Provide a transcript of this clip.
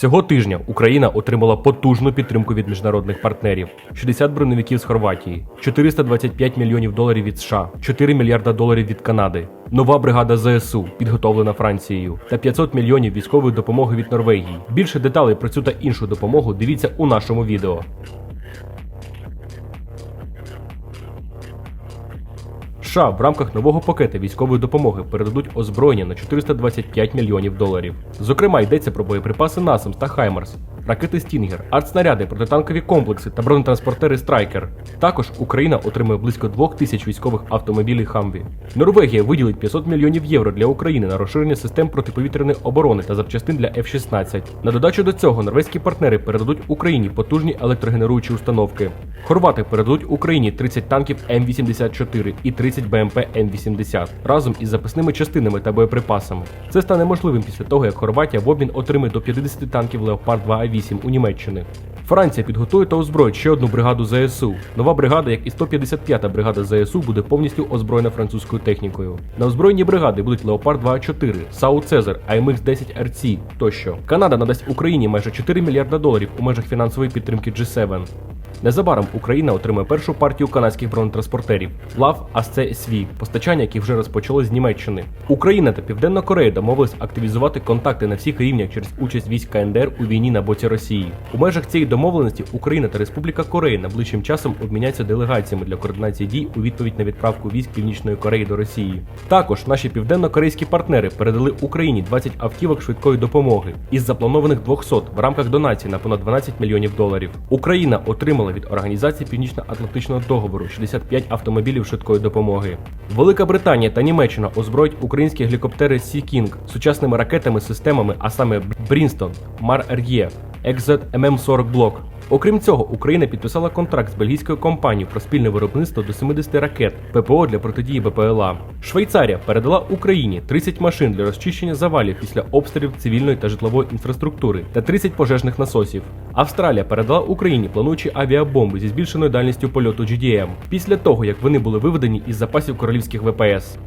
Цього тижня Україна отримала потужну підтримку від міжнародних партнерів: 60 броневиків з Хорватії, 425 мільйонів доларів від США, 4 мільярда доларів від Канади, нова бригада ЗСУ, підготовлена Францією, та 500 мільйонів військової допомоги від Норвегії. Більше деталей про цю та іншу допомогу дивіться у нашому відео. США в рамках нового пакета військової допомоги передадуть озброєння на 425 мільйонів доларів. Зокрема, йдеться про боєприпаси NASAMS та Хаймарс, ракети Стінгер, артснаряди, протитанкові комплекси та бронетранспортери Страйкер. Також Україна отримує близько 2 тисяч військових автомобілів Хамві. Норвегія виділить 500 мільйонів євро для України на розширення систем протиповітряної оборони та запчастин для F-16. На додачу до цього норвезькі партнери передадуть Україні потужні електрогенеруючі установки. Хорвати передадуть Україні 30 танків М84 і 30 БМП М80 разом із запасними частинами та боєприпасами. Це стане можливим після того, як Хорватія в обмін отримає до 50 танків Леопард 2 А8 у Німеччини. Франція підготує та озброїть ще одну бригаду ЗСУ. Нова бригада, як і 155-та бригада ЗСУ, буде повністю озброєна французькою технікою. На озброєнні бригади будуть Леопард 2 А4, САУ Цезар, АМХ 10 РЦ тощо. Канада надасть Україні майже 4 мільярда доларів у межах фінансової підтримки G7. Незабаром Україна отримає першу партію канадських бронетранспортерів ЛАВ АСЦ СВ, постачання яких вже розпочали з Німеччини. Україна та Південна Корея домовились активізувати контакти на всіх рівнях через участь військ КНДР у війні на боці Росії. У межах цієї домовленості Україна та Республіка Корея найближчим часом обміняться делегаціями для координації дій у відповідь на відправку військ Північної Кореї до Росії. Також наші південно-корейські партнери передали Україні 20 автівок швидкої допомоги із запланованих 200 в рамках донації на понад 12 мільйонів доларів. Україна отримала від організації Північно-Атлантичного договору 65 автомобілів швидкої допомоги. Велика Британія та Німеччина озброють українські гелікоптери Sea King сучасними ракетами системами, а саме Брінстон, Мар Ер'є, Екзет ММ40 Блок. Окрім цього, Україна підписала контракт з бельгійською компанією про спільне виробництво до 70 ракет ППО для протидії БПЛА. Швейцарія передала Україні 30 машин для розчищення завалів після обстрілів цивільної та житлової інфраструктури та 30 пожежних насосів. Австралія передала Україні плануючі авіабомби зі збільшеною дальністю польоту GDM після того, як вони були виведені із запасів королівських ВПС.